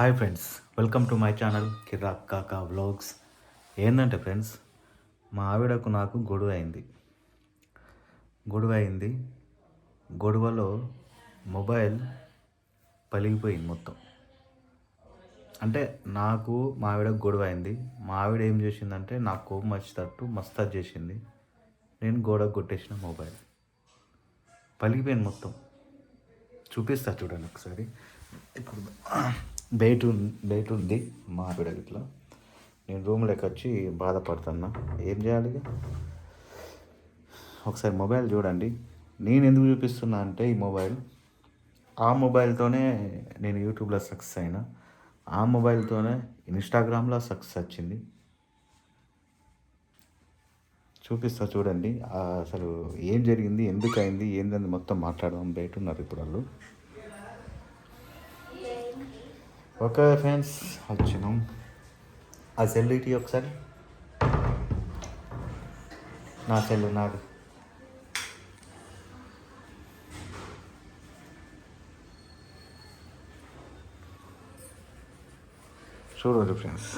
Hi friends welcome to my channel Kirak Kaka vlogs. ఏంటంటే friends మా ఆవిడకు నాకు గొడవ అయింది. గొడవ అయింది. గొడవలో మొబైల్ పలిగిపోయింది మొత్తం. అంటే నాకు మా ఆవిడకు గొడవ అయింది. మా ఆవిడ ఏం చేసిందంటే నాకు కోపం వచ్చేటట్టు మస్తాజ్ చేసింది. నేను గోడకు కొట్టేసిన మొబైల్. పలిగిపోయింది మొత్తం. చూపిస్తా చూడండి ఒకసారి. ఇప్పుడు బయట ఉం- బయట ఉంది మా ఆవిడ ఇట్లా. నేను రూమ్లోకి వచ్చి బాధపడుతున్నా. ఏం చేయాలి ఒకసారి మొబైల్ చూడండి. నేను ఎందుకు చూపిస్తున్నా అంటే ఈ మొబైల్. ఆ మొబైల్తోనే నేను యూట్యూబ్లో సక్సెస్ అయినా. ఆ మొబైల్తోనే ఇన్స్టాగ్రామ్లో సక్సెస్ వచ్చింది. చూపిస్తా చూడండి. అసలు ఏం జరిగింది? ఎందుకు అయింది ఏందని మొత్తం మాట్లాడదాం. బయట ఉన్నారు ఇప్పుడు వాళ్ళు. ఓకే ఫ్రెండ్స్ వచ్చినాం. ఆ సెల్ ఇటీ ఒకసారి. నా సెల్ నాది. చూడండి ఫ్రెండ్స్.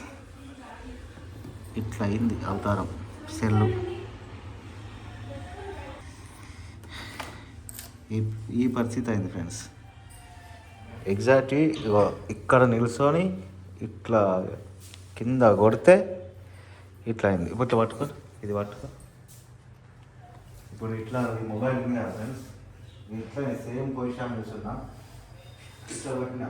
ఇట్లా అయింది అవతారం సెల్లు ఈ ఈ పరిస్థితి అయింది ఫ్రెండ్స్. ఎగ్జాక్ట్ ఇగో ఇక్కడ నిల్చొని ఇట్లా కింద కొడితే ఇట్లా అయింది ఇప్పుడు ఇట్లా పట్టుకో ఇది పట్టుకో. ఇప్పుడు ఇట్లా ఈ మొబైల్ ఉంది కదా ఫ్రెండ్స్ ఇట్లా సేమ్ పొజిషన్ నిల్చున్నా. ఇట్లా పెట్టినా?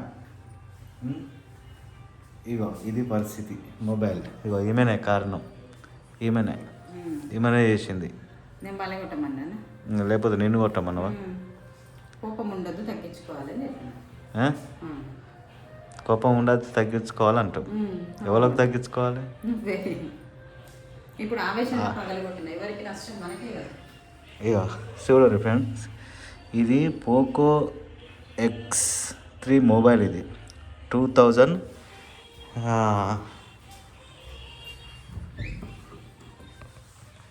ఇగో ఇది పరిస్థితి మొబైల్. ఇగో ఈమెనే కారణం. ఈమెనే. ఈమెనే చేసింది. నేను లేకపోతే నిన్ను కొట్టమన్నావా? కోపం ఉండదు ఆ? కోపం ఉండదు తగ్గించుకోవాలంటావు. ఎవరికి తగ్గించుకోవాలి? ఇప్పుడు ఎవరికి నష్టం? మనకే కదా. ఇగో చూడండి ఫ్రెండ్స్. ఇది పోకో ఎక్స్ త్రీ మొబైల్ ఇది. Two thousand.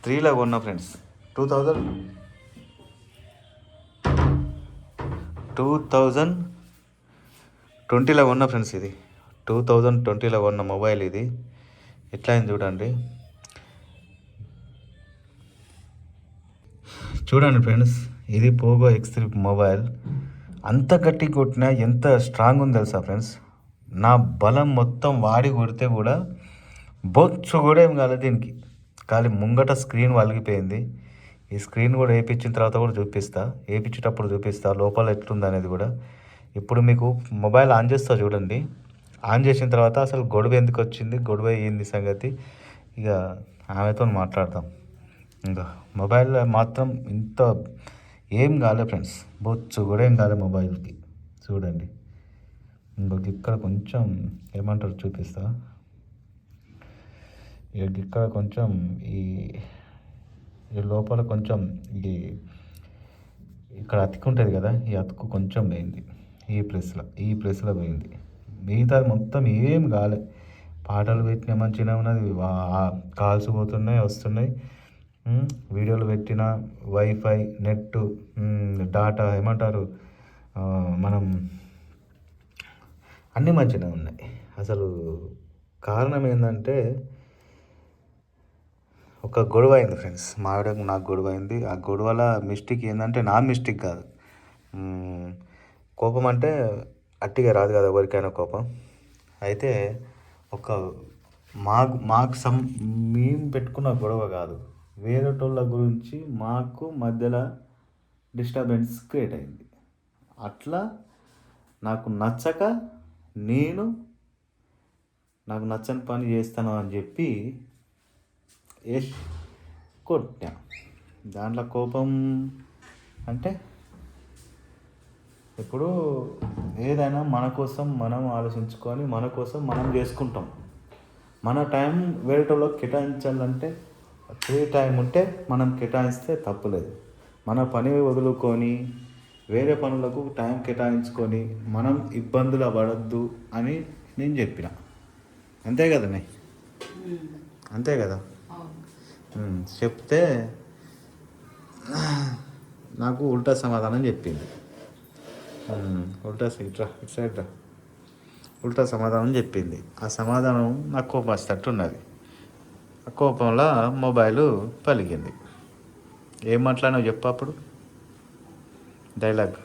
త్రీలో కొన్నా friends. Two thousand. Two thousand ట్వంటీలో కొన్నా ఫ్రెండ్స్ ఇది. టూ థౌజండ్ ట్వంటీలో కొన్న మొబైల్ ఇది. ఎట్లా అయింది చూడండి. చూడండి ఫ్రెండ్స్ ఇది పోగో ఎక్స్ త్రీ మొబైల్. అంత గట్టి కొట్టినా ఎంత స్ట్రాంగ్ ఉంది తెలుసా ఫ్రెండ్స్? నా బలం మొత్తం వాడి కొడితే కూడా బొచ్చు కూడా ఏం కాలేదు దీనికి. ఖాళీ ముంగట స్క్రీన్ వలిగిపోయింది. ఈ స్క్రీన్ కూడా వేయించిన తర్వాత కూడా చూపిస్తా. వేయించేటప్పుడు చూపిస్తా. లోపల ఎట్లుంది అనేది కూడా. ఇప్పుడు మీకు మొబైల్ ఆన్ చేస్తా చూడండి. ఆన్ చేసిన తర్వాత అసలు గొడవ ఎందుకు వచ్చింది? గొడవ ఏంది సంగతి? ఇక ఆమెతో మాట్లాడదాం. ఇంకా మొబైల్ మాత్రం ఇంత ఏం కాలే ఫ్రెండ్స్. బొచ్చు కూడా ఏం కాలే మొబైల్కి. చూడండి. ఇంకొక ఇక్కడ కొంచెం ఏమంటారు చూపిస్తా. ఇక ఇక్కడ కొంచెం ఈ ఈ లోపల కొంచెం ఈ ఇక్కడ అతుకు ఉంటుంది కదా? ఈ అతుకు కొంచెం పోయింది ఈ ప్లేస్లో ఈ ప్లేస్లో పోయింది. మిగతాది మొత్తం ఏం కాలే. పాటలు పెట్టిన మంచిగా ఉన్నది. కాల్స్ పోతున్నాయి వస్తున్నాయి. వీడియోలు పెట్టిన వైఫై నెట్ డాటా ఏమంటారు? మనం అన్నీ మంచిగా ఉన్నాయి. అసలు కారణం ఏంటంటే ఒక గొడవ అయింది ఫ్రెండ్స్. మా నాకు గొడవ అయింది. ఆ గొడవల మిస్టేక్ ఏంటంటే నా మిస్టేక్ కాదు. కోపం అంటే అట్టిగా రాదు కదా ఎవరికైనా కోపం. అయితే ఒక మాకు మాకు సం మేము పెట్టుకున్న గొడవ కాదు. వేరేటోళ్ళ గురించి మాకు మధ్యలో డిస్టర్బెన్స్ క్రియేట్ అయింది. అట్లా నాకు నచ్చక నేను నాకు నచ్చని పని చేస్తాను అని చెప్పి వేసి కొట్టా దాంట్లో కోపం అంటే ఇప్పుడు ఏదైనా మన కోసం మనం ఆలోచించుకొని మన కోసం మనం చేసుకుంటాం. మన టైం వేరేటోళ్ళకి కేటాయించాలంటే ఫ్రీ టైం ఉంటే మనం కేటాయిస్తే తప్పులేదు. మన పని వదులుకొని వేరే పనులకు టైం కేటాయించుకొని మనం ఇబ్బందులు పడద్దు అని నేను చెప్పిన. అంతే కదనే? అంతే కదా? చెప్తే నాకు ఉల్టా సమాధానం చెప్పింది. ఉల్టా సైడ్ రా ఇటు సైడ్ రా. ఉల్టా సమాధానం చెప్పింది. ఆ సమాధానం నాకు కోపం వస్తట్టు ఉన్నది ఆ కోపంలో మొబైల్ పలికింది. ఏం మాట్లాడినావు చెప్పు అప్పుడు? డైలాగ్?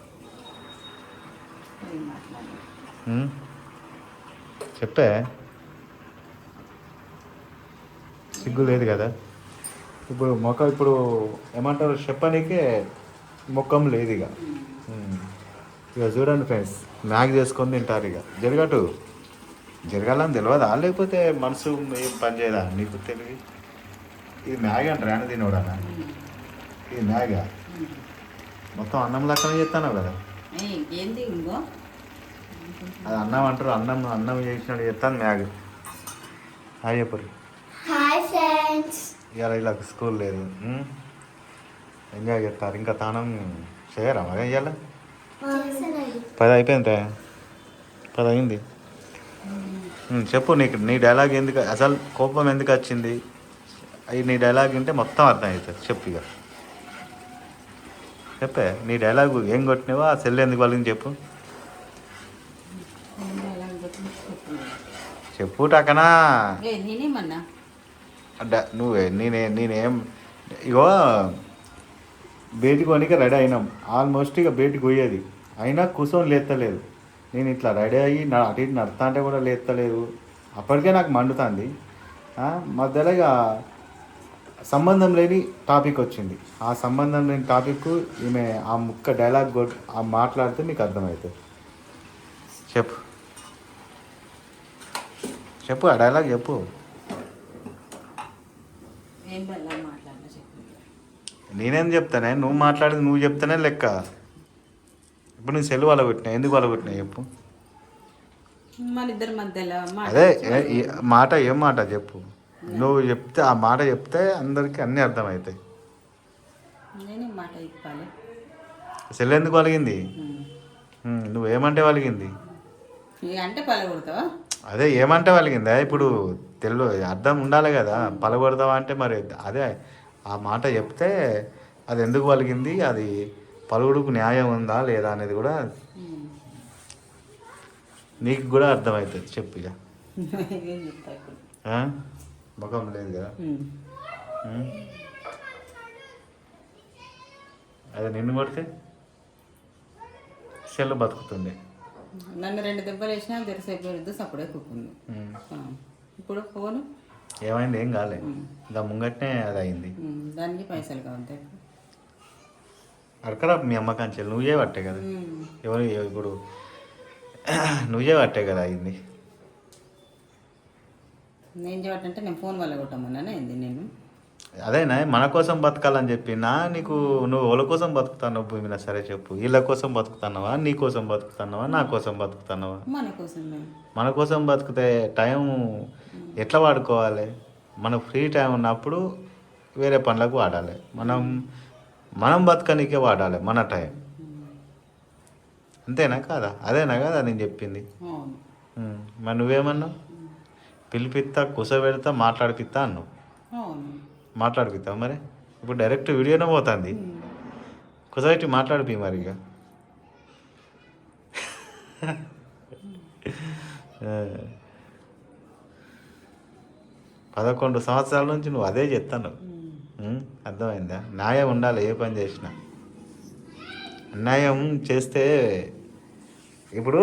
చెప్పే. సిగ్గు లేదు కదా? ఇప్పుడు మొక్క ఇప్పుడు ఏమంటారు చెప్పనీకే మొక్కం లేదు ఇక. ఇక చూడండి ఫ్రెండ్స్ మ్యాగ్ చేసుకొని తింటారు ఇక. జరగటు. జరగాలని తెలియదా లేకపోతే మనసు ఏం పని చేయదా? నీకు తెలివి? ఇది మ్యాగ్ అంటారా? అని తినోడనా ఇది మ్యాగా? మొత్తం అన్నం లెక్కన చేస్తాను కదా? ఏయ్, ఏంది ఇంకో? అది అన్నం అంటారు అన్నం అన్నం చేసినట్టు చెప్తాను మ్యాగ్. హాయ్ చెప్పరు ఇవాళ ఇలా స్కూల్ లేదు? ఎంజాయ్ చేస్తారు. ఇంకా తానం చేయరా మరి ఇవాళ? పది అయిపోయింది? పది అయింది. చెప్పు నీకు నీ డైలాగ్ ఎందుకు అసలు కోపం ఎందుకు వచ్చింది? అవి నీ డైలాగ్ వింటే మొత్తం అర్థం అవుతుంది చెప్పు ఇక. చెప్పే నీ డైలాగ్ ఏం కొట్టినావో ఆ సెల్ ఎందుకు వాళ్ళని చెప్పు. చెప్పు టకనా. నువ్వే నేనే నేనేం ఇగో బయటికి రెడీ అయినాం. ఆల్మోస్ట్ ఇక బయటికి పోయేది అయినా కూర్చొని లేత్తలేదు. నేను ఇట్లా రెడీ అయ్యి నా అటు ఇటు నడతా అంటే కూడా లేత్తలేదు. అప్పటికే నాకు మండుతుంది. మధ్యలో ఇక సంబంధం లేని టాపిక్ వచ్చింది. ఆ సంబంధం లేని టాపిక్ ఈమె ఆ ముక్క డైలాగ్ కొట్టు ఆ మాట్లాడితే మీకు అర్థమవుతుంది చెప్పు. చెప్పు ఆ డైలాగ్ చెప్పు. ఏం చెప్పు నేనేం చెప్తానే? నువ్వు మాట్లాడేది నువ్వు చెప్తానే లెక్క? ఇప్పుడు నేను సెలవు వాళ్ళ కొట్టినా ఎందుకు కొట్టినా చెప్పు. అదే మాట ఏం మాట చెప్పు? నువ్వు చెప్తే ఆ మాట చెప్తే అందరికీ అన్నీ అర్థమవుతాయి. సెల్ ఎందుకు వలిగింది ఉమ్, నువ్వేమంటే వలిగింది ఇక అంటే పలగొడతావా? అదే ఏమంటే వలిగిందా ఇప్పుడు తెలు అర్థం ఉండాలి కదా. పలగొడదావా అంటే మరి అదే ఆ మాట చెప్తే అది ఎందుకు వలిగింది అది పలుగుడుకు న్యాయం ఉందా లేదా అనేది కూడా నీకు కూడా అర్థమవుతుంది. చెప్పు ఇక? ముఖం లేదు కదా? అదే నిన్ను కొడితే సెల్ బతుకుతుంది. నన్ను రెండు దెబ్బలు వేసినా తెరిసైపోయింది సప్పుడే కూకుంది ఉం. ఆ. ఇప్పుడు ఫోను? ఏమైంది? ఏం కాలే. దా ముంగట్నే అది అయింది దానికి పైసలు కావాలి అడకరా మీ అమ్మ కంచెలు. నువ్వే పట్టే కదా. ఎవరు ఇప్పుడు నువ్వే పట్టే కదా అయింది. నేను చెప్పంటే నేను ఫోన్ వల్ల కొట్టమన్నానే ఏంది నేను? అదేనా? మన కోసం బతకాలని చెప్పినా నీకు నువ్వు వాళ్ళ కోసం బతుకుతావు భూమి మీద? సరే చెప్పు. వీళ్ళ కోసం బతుకుతున్నావా? నీ కోసం బతుకుతున్నావా? నా కోసం బతుకుతున్నావా? మన కోసం మన కోసం బతికితే టైం ఎట్లా వాడుకోవాలి? మనకు ఫ్రీ టైం ఉన్నప్పుడు వేరే పనులకు వాడాలి. మనం మనం బతకనికే వాడాలి మన టైం. అంతేనా కాదా? అదేనా కదా నేను చెప్పింది. మరి నువ్వేమన్నావు? పిలిపిస్తా కుసబెడతా మాట్లాడిపిస్తా అన్నావు. మాట్లాడిపిస్తావు మరి? ఇప్పుడు డైరెక్ట్ వీడియోనే పోతుంది. కుసబెట్టి మాట్లాడిపి మరి ఇక. ఆ. పదకొండు సంవత్సరాల నుంచి నువ్వు అదే చెప్తాను. అర్థమైందా? న్యాయం ఉండాలి ఏ పని చేసినా. అన్యాయం చేస్తే ఇప్పుడు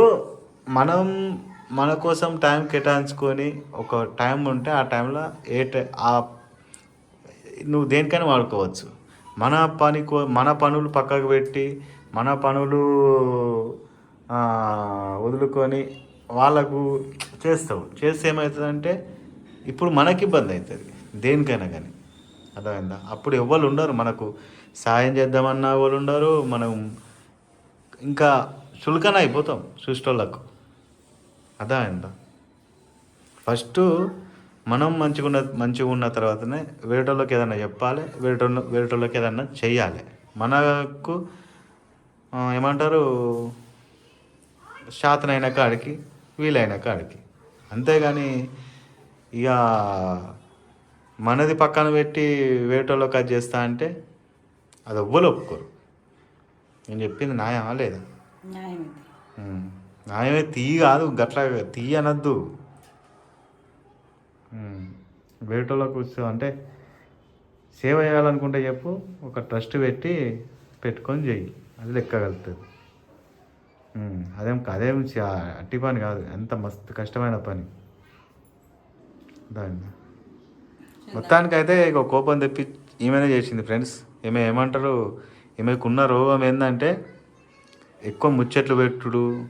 మనం మన కోసం టైం కేటాయించుకొని ఒక టైం ఉంటే ఆ టైంలో ఏ టై ఆ నువ్వు దేనికైనా వాడుకోవచ్చు. మన పని కో మన పనులు పక్కకు పెట్టి మన పనులు వదులుకొని వాళ్ళకు చేస్తావు. చేస్తే ఏమవుతుందంటే ఇప్పుడు మనకి ఇబ్బంది అవుతుంది దేనికైనా కానీ అర్థమైందా? అప్పుడు ఎవ్వరు ఉండరు మనకు. సాయం చేద్దామన్న వాళ్ళు ఉండరు. మనం ఇంకా చులకన అయిపోతాం సృష్టిలకు అర్థమైందా? ఫస్ట్ మనం మంచిగా ఉన్న మంచిగా ఉన్న తర్వాతనే వేరేటోళ్ళకి ఏదైనా చెప్పాలి వేరేటోళ్ళ వేరేటోళ్ళకి ఏదైనా చెయ్యాలి. మనకు ఏమంటారు శాతనైన కాడికి వీలైన కాడికి. అంతేగాని ఇక మనది పక్కన పెట్టి వేరేటోళ్ళకి అది చేస్తా అంటే అది ఎవ్వరు ఒప్పుకోరు. నేను చెప్పింది న్యాయమా లేదా? న్యాయం ఇది ఉమ్. ఆయమే తీ కాదు గట్లా తీ అనద్దు. వేటోళ్ళకు కూర్చో అంటే సేవ చేయాలనుకుంటే చెప్పు ఒక ట్రస్ట్ పెట్టి పెట్టుకొని చెయ్యి. అది లెక్క కలుగుతుంది ఉమ్, అదేం అదేం అట్టి పని కాదు. ఎంత మస్తు కష్టమైన పని. దాన్ని. మొత్తానికైతే ఇక కోపం తెప్పి ఈమెనే చేసింది ఫ్రెండ్స్. ఈమె ఏమంటారు? ఈమెకున్న రోగం ఏంటంటే ఎక్కువ ముచ్చట్లు పెట్టుడు.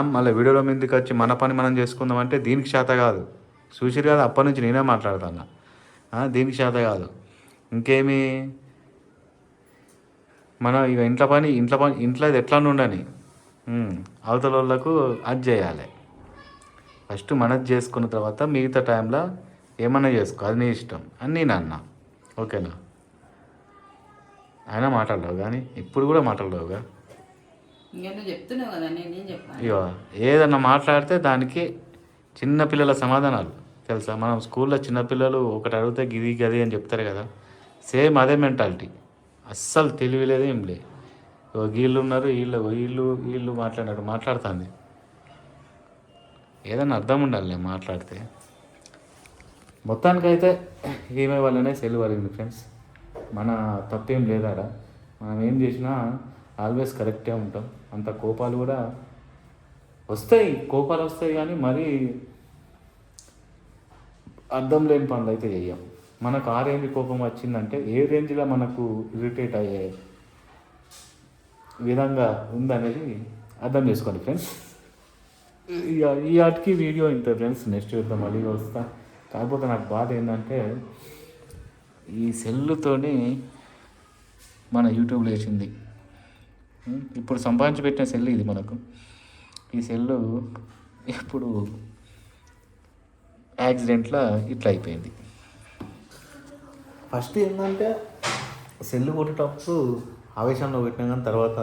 మళ్ళీ వీడియోలో మీదకి వచ్చి మన పని మనం చేసుకుందాం అంటే దీనికి శాత కాదు. చూసిరు కాదు అప్పటి నుంచి నేనే మాట్లాడుతున్నా. ఆ, దీనికి శాత కాదు. ఇంకేమి? మన ఇక ఇంట్లో పని ఇంట్లో పని ఇంట్లో ఇది ఎట్లా ఉండని. అవతల వాళ్ళకు అది చేయాలి. ఫస్ట్ మనది చేసుకున్న తర్వాత మిగతా టైంలో ఏమన్నా చేసుకో అది నీ ఇష్టం అని నేను అన్నా. ఓకేనా? ఆయన మాట్లాడలేవు కానీ ఇప్పుడు కూడా మాట్లాడలేవుగా? ఇంకా ఇగో ఏదన్నా మాట్లాడితే దానికి చిన్న పిల్లల సమాధానాలు. తెలుసా? మనం స్కూల్లో చిన్నపిల్లలు ఒకటి అడిగితే గిది గది అని చెప్తారు కదా సేమ్ అదే మెంటాలిటీ. అస్సలు తెలివిలేదు ఏం లేదు. వీళ్ళు ఉన్నారు వీళ్ళు వీళ్ళు వీళ్ళు మాట్లాడినారు మాట్లాడుతుంది. ఏదైనా అర్థం ఉండాలి మాట్లాడితే. మొత్తానికైతే ఈమె వల్లనే సెల్ పడింది ఫ్రెండ్స్. మన తప్పేం లేదాడ? మనం ఏం చేసినా ఆల్వేస్ కరెక్టే ఉంటాం. అంత కోపాలు కూడా వస్తాయి కోపాలు వస్తాయి కానీ మరీ అర్థం లేని పనులు అయితే చెయ్యం. మనకు ఆ రేంజ్ కోపం వచ్చిందంటే ఏ రేంజ్లో మనకు ఇరిటేట్ అయ్యే విధంగా ఉందనేది అర్థం చేసుకోండి ఫ్రెండ్స్. ఇక ఈ ఆటికి వీడియో ఇంత ఫ్రెండ్స్ నెక్స్ట్ చూద్దాం మళ్ళీ వస్తా. కాకపోతే నాకు బాధ ఏంటంటే ఈ సెల్లుతోని మన యూట్యూబ్ లేచింది. ఇప్పుడు సంపాదించి పెట్టిన సెల్ ఇది మనకు. ఈ సెల్లు ఇప్పుడు యాక్సిడెంట్లో ఇట్లా అయిపోయింది. ఫస్ట్ ఏంటంటే సెల్లు కొట్టేటప్పుడు ఆవేశంలో పెట్టినా కానీ తర్వాత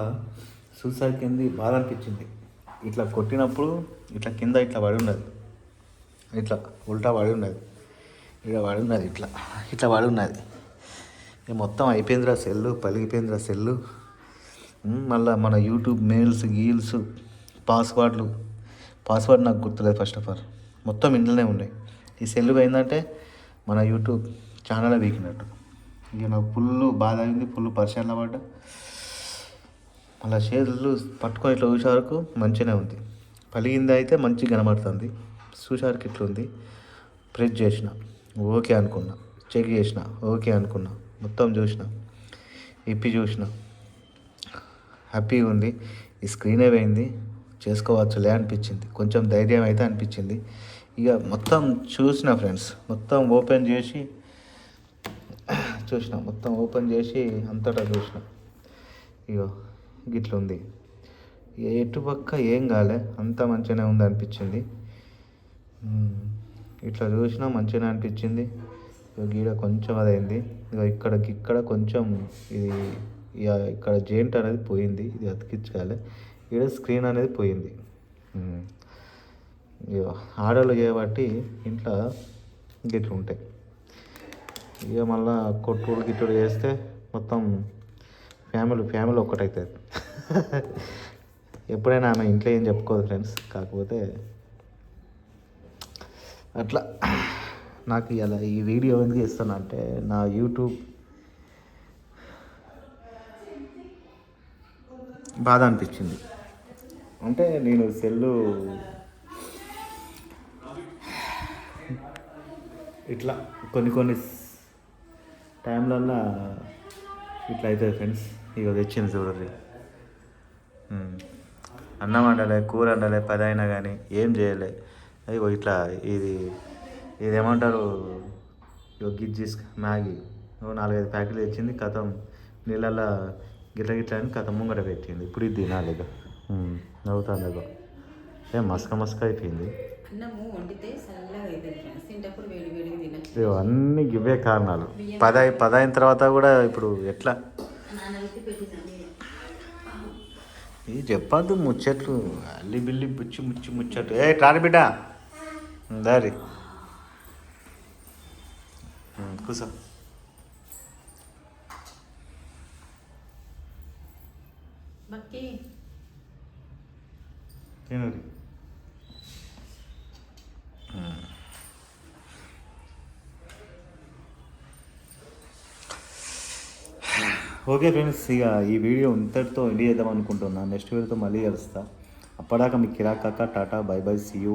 సూసైడ్ కింది బాధ అనిపించింది. ఇట్లా కొట్టినప్పుడు ఇట్లా కింద ఇట్లా పడి ఉన్నది ఇట్లా ఉల్టా పడి ఉన్నది ఇట్లా పడి ఉన్నది ఇట్లా. ఇట్లా పడి ఉన్నది ఇక మొత్తం అయిపోయిందిరా సెల్లు పలిగిపోయిందిరా సెల్లు. మళ్ళీ మన యూట్యూబ్ మెయిల్స్ గీల్స్ పాస్వర్డ్లు. పాస్వర్డ్ నాకు గుర్తులేదు ఫస్ట్ ఆఫ్ ఆల్. మొత్తం ఇంట్లోనే ఉన్నాయి. ఈ సెల్లు పోయిందంటే మన యూట్యూబ్ ఛానల్ వీకినట్టు. ఇక నాకు ఫుల్ బాధ అయింది ఫుల్ పరిశీలన పడ్డా. మళ్ళీ చేతులు పట్టుకొని ఇట్లా చూసే వరకు మంచిగానే ఉంది. పలిగింది అయితే మంచిగా కనబడుతుంది చూసేవరకు ఇట్లుంది ఉంది ప్రెస్ చేసిన. ఓకే అనుకున్నా. చెక్ చేసిన. ఓకే అనుకున్నా. మొత్తం చూసిన. ఇప్పి చూసిన. హ్యాపీగా ఉంది. ఈ స్క్రీనే పోయింది. చేసుకోవచ్చులే అనిపించింది. కొంచెం ధైర్యం అయితే అనిపించింది. ఇక మొత్తం చూసిన ఫ్రెండ్స్. మొత్తం ఓపెన్ చేసి చూసిన. మొత్తం ఓపెన్ చేసి అంతటా చూసిన. ఇగో గిట్లుంది. ఇక ఎటు పక్క ఏం కాలే అంత మంచిగానే ఉంది అనిపించింది ఇట్లా చూసినా మంచిగానే అనిపించింది. గీడ కొంచెం అదైంది. ఇక ఇక్కడ ఇక్కడ కొంచెం ఇది ఇక ఇక్కడ జెయింట్ అనేది పోయింది. ఇది అతికించాలి ఇక్కడ స్క్రీన్ అనేది పోయింది. ఉమ్. ఆడలు చేయబట్టి ఇంట్లో గిట్లు ఉంటాయి. ఇక మళ్ళా కొట్టుడు గిట్టుడు చేస్తే మొత్తం ఫ్యామిలీ ఫ్యామిలీ ఒక్కటవుతుంది ఎప్పుడైనా ఆమె ఇంట్లో ఏం చెప్పుకోదు ఫ్రెండ్స్. కాకపోతే అట్లా నాకు ఇలా ఈ వీడియో ఎందుకు ఇస్తున్నా అంటే నా యూట్యూబ్ బాధ అనిపించింది. అంటే నేను సెల్లు ఇట్లా కొన్ని కొన్ని టైంలల్లా ఇట్లా అవుతుంది ఫ్రెండ్స్. ఇక తెచ్చింది చూడండి. ఉమ్. అన్నం వండలే కూర వండలే పది అయినా కానీ ఏం చేయలే. అయ్యో ఇట్లా ఇది ఇది ఏమంటారు? ఇగో గిజ్జిస్ మ్యాగీ. నాలుగైదు ప్యాకెట్లు తెచ్చింది కథం నీళ్ళల్లో గిట్ల గిట్ల అని కథం ముంగట పెట్టింది. ఇప్పుడు ఇది తినాలి ఇక నవ్వుతుంది ఇక ఏ మస్క మస్క అయిపోయింది. అన్నీ ఇవే కారణాలు. పది అయి- పది అయిన తర్వాత కూడా ఇప్పుడు ఎట్లా? ఇది చెప్పద్దు ముచ్చట్లు అల్లి బిల్లి బుచ్చి ముచ్చి ముచ్చట్లు. ఏ రాని బిడ్డ. దారి. కూసో. బక్కి. ఓకే ఫ్రెండ్స్ ఇక ఈ వీడియో ఇంతటితో ఎండ్ చేద్దాం అనుకుంటున్నాను నెక్స్ట్ వీడియోతో మళ్ళీ కలుస్తా. అప్పటిదాకా మీకు కిరాకాక tata bye bye see you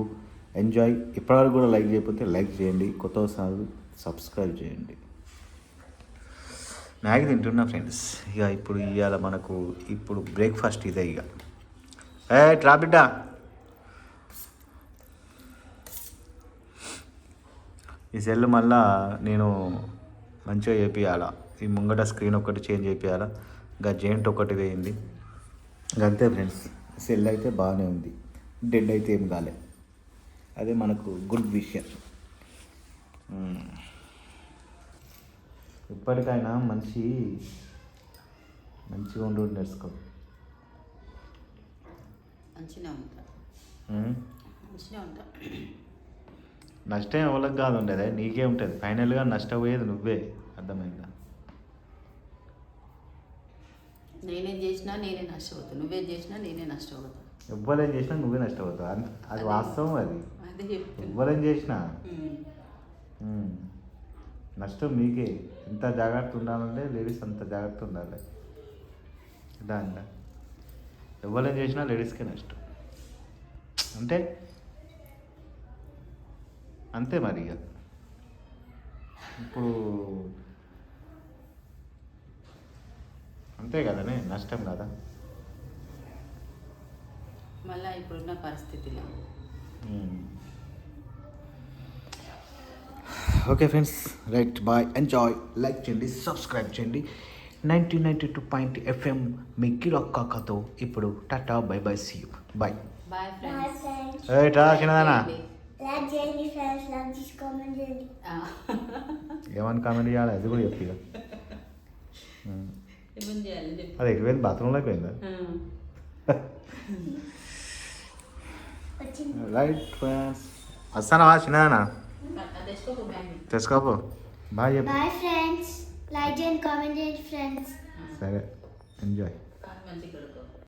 enjoy ఇప్పటివరకు కూడా లైక్ చేయకపోతే లైక్ చేయండి. కొత్త సార్లు సబ్స్క్రైబ్ చేయండి. మ్యాగీ తింటున్నా ఫ్రెండ్స్. ఇక ఇప్పుడు ఇవాళ మనకు ఇప్పుడు బ్రేక్ఫాస్ట్ ఇదే ఇక. ఏ ట్రాబిడ్డ ఈ సెల్ మళ్ళా నేను మంచిగా చేపియాల ఈ ముంగట స్క్రీన్ ఒకటి చేంజ్ చేపియాల ఇంకా జెయింట్ ఒకటి వేయింది. ఇంకా అంతే ఫ్రెండ్స్ సెల్ అయితే బాగానే ఉంది. డెడ్ అయితే ఏం కాలే. అదే మనకు గుడ్ విషయం. ఇప్పటికైనా మంచి మంచిగా ఉండు నేర్చుకో నష్టం ఎవరికి కాదు ఉండేది. నీకే ఉంటుంది. ఫైనల్గా నష్టపోయేది నువ్వే. అర్థమైందా? నేనేం చేసినా నేనే నష్టపోతా. నువ్వేం చేసినా నేనే నష్టపోతా. ఎవ్వరేం చేసినా నువ్వే నష్టపోతావు. అది వాస్తవం అది. ఎవ్వరేం చేసినా. నష్టం మీకే. ఎంత జాగ్రత్త ఉండాలంటే లేడీస్ అంత జాగ్రత్త ఉండాలి. దాంట్లో ఎవరేం చేసినా లేడీస్కే నష్టం. అంటే? అంతే మరి ఇక ఇప్పుడు అంతే కదనే నష్టం కదా. మళ్ళా ఇప్పుడున్న పరిస్థితిలో. Okay friends right bye enjoy like చేయండి సబ్స్క్రైబ్ చేయండి. Nineteen ninety two point FM మీ కిరొక్కతో ఇప్పుడు tata bye bye see you bye bye Bye, friends friends. రా చిన్నదానా. ఏమని కామెంట్ చేయాలి? అది కూడా చెప్పు అది ఎక్కడ పోయింది బాత్రూంలోకి పోయిందా? ఉమ్. Watching. రైట్ ఫ్రెండ్స్ వస్తానా బ్యాంగ్ తెచ్చుకోపో. బాయ్ చెప్పు. సరే ఎంజాయ్ మంచిగా